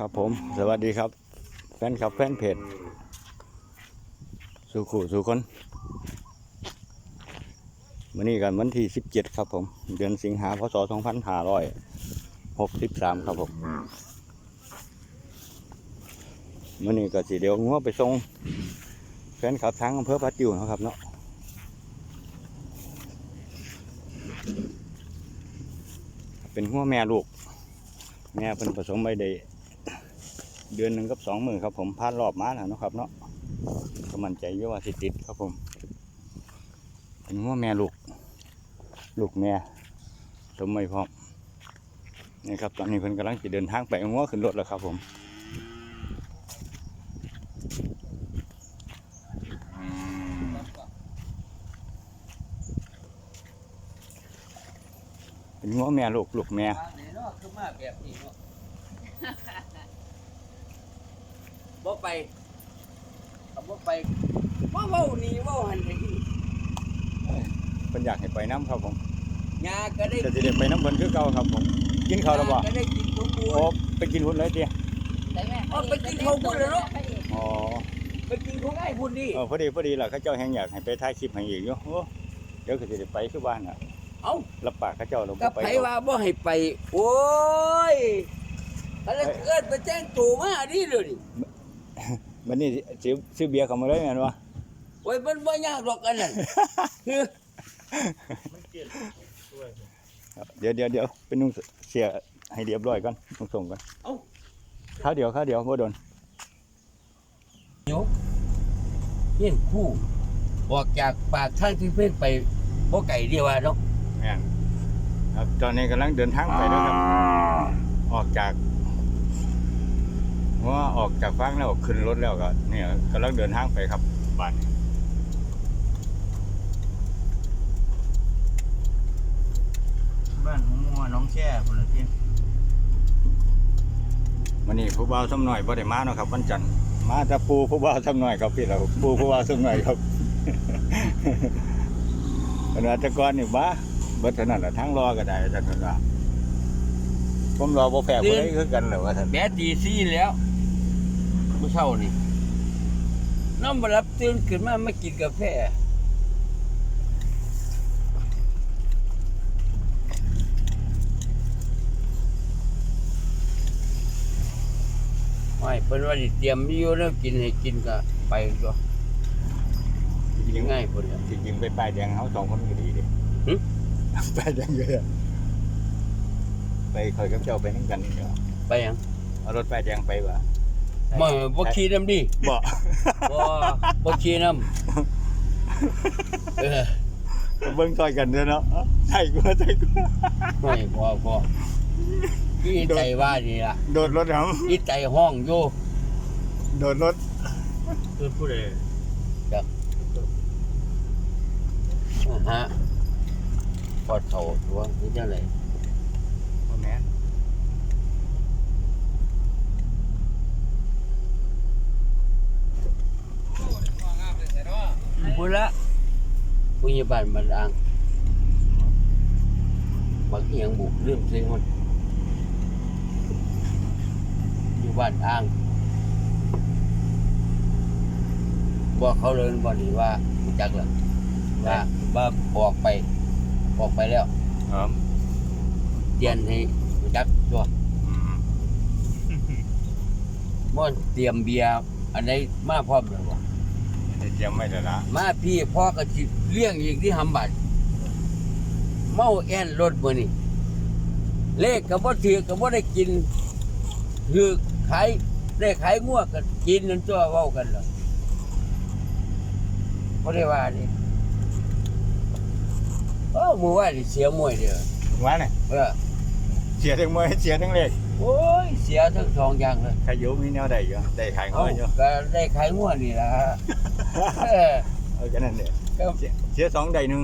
ครับผม สวัสดีครับ แฟนคลับแฟนเพจสุขุสุคนวันนี้กันวันที่17ครับผม เดือนสิงหาพศ2563ครับผมวันนี้ก็สิเดี๋ยวงัวไปส่งแฟนคลับทั้งอำเภอพัดจิ๋วนะครับเนาะเป็นหัวแม่ลูก แม่เพิ่นผสมไปได้ เดือนหนึ่งกับสองหมือครับผมผ่านรอบมาแล้วนะครับ เนาะก็มั่นใจอยู่ว่าสิติดครับผมเป็นหัวแม่ลูก ลูกแม่สมไม่พร้อมนี่ครับตอนนี้เพิ่นกำลังจะเดินทางไปเอางัวขึ้นรถแล้วครับผมเป็นงัวแม่ลูกลูกแม่ ไหนเนาะคือมาแบบนี้เนาะบ่ไปก็บ่ไปว่าเว้านี่เว้าหันไปนี่เพิ่นอยากให้ไปน้ำครับผมยาก็ได้จะสิได้ไปน้ำเพิ่นคือเก่าครับผม กินข้าวแล้วบ่ก็ได้กินทุกบัวโอ้ไปกินหุ่นเลยเดียเอาไปกินข้าวพุ่นแล้วเนาะอ๋อไปกินของไอ้พุ่นดิเออพอดีพอดีล่ะเขาเจ้าแห่งอยากให้ไปถ่ายคลิปให้อีกอยู่โอ้เดี๋ยวก็จะได้ไปคือบ้านน่ะเอ้ารับปากเขาเจ้าเราก็บ่ไปไผว่าบ่ให้ไป โอ้ยอะไรเอิ้นไปแจ้งตู่มาดิเดี๋ยวนี้ วันนี้ซื้อซื้อเบียร์เข้ามาเลยแม่นบ่โอ้ยมันบ่ยากหรอกอันนั้นคือครับเดี๋ยวเดี๋ยวเดี๋ยวไปนุ่งเสียให้เรียบร้อยก่อนนุ่งส่งก่อนเอ้าข้าวเดียวข้าวเดียวบ่โดนเดี๋ยวเฮียนคู่ออกจากปากทางที่เพิ่นไปบ่ไกลเดียวว่าเนาะแม่นครับตอนนี้กำลังเดินทางไปแล้วครับ ออกจาก ว่าออกจากฟังแล้วขึ้นรถแล้วก็เนี่ยกำลังเดินทางไปครับบ้านนี้บ้านของมัวน้องแช่คนละที่วันนี้ผู้บ่าวสำหน่อยบ่ได้มาเนาะครับวันจันทร์มาแต่ปูผู้บ่าวสำหน่อยครับพี่เราปูผู้บ่าวสำหน่อยครับวันอาจจะก่อนนี่บ้าเบิดเท่านั้นแหละทั้งรอก็ได้ท่านก็ผมรอบ่แพ้บ่ได้คือกันเหรอว่าท่านแบดดีซี่แล้ว ผู้เช่านี่น้องมารับตื่นขึ้นมาไม่กินกาแฟไม่เป็นว่าสิเตรียมมีอยู่แล้วกินให้กินก็ไปก็จริงง่ายคนละจริงๆไปป้ายแดงเขาสองคนก็ดีดิหึป้ายแดงเยอะ ไปคอยกับเจ้าไปนั่งกันนี่เนาะไปหยังเอารถป้ายแดงไปวะ มาบ่ขี่น้ำดิบ่บ่บ่ขี่น้ำเออเบิ่งซอยกันเด้อเนาะใช่กูใช่กูไม่พอพอพี่ใจว่านี่ล่ะ โดดรถเหรอพี่ใจห้องอยู่โดดรถคือผู้ใดฮะพอเท่าตัวนี่จังไดบ่แม่น พุ่น ละผู้ใหญ่บ้านมันอ่างบักเอียงบุกเรื่องเสียงมันอยู่บ้านอ่างบอกเขาเลยบ่นี่ว่ารู้จักแล้วว่าว่าออกไป ออกไปแล้วครับเตียนให้รู้จักตัวอืมม่อนเตรียมเบียร์อันไหนมาพร้อมเลยบ่ได้เตรียมไว้แล้วล่ะมาพี่พ่อก็สิเลี้ยงอีกที่หำบัดเมาแอนรถมื้อนี้เลขก็บ่ถือก็บ่ได้กินคือขายได้ขายงัวก็กินนั่นตัวเว้ากันเหรอบ่ได้ว่านี่โอ้มื้อวานนี่เสียมวยเด้อว่าน่ะเออเสียทั้งมวยเสียทั้งเลขโอ้ยเสียทั้งสองอย่างเลยใครอยู่มีแนวใดอยู่ได้ขายงัเอ้าวอยู่ก็ได้ขายงัวนี่ล่ะ เออเอาแค่นั้นเด้ก็เสียเสียสองใดหนึง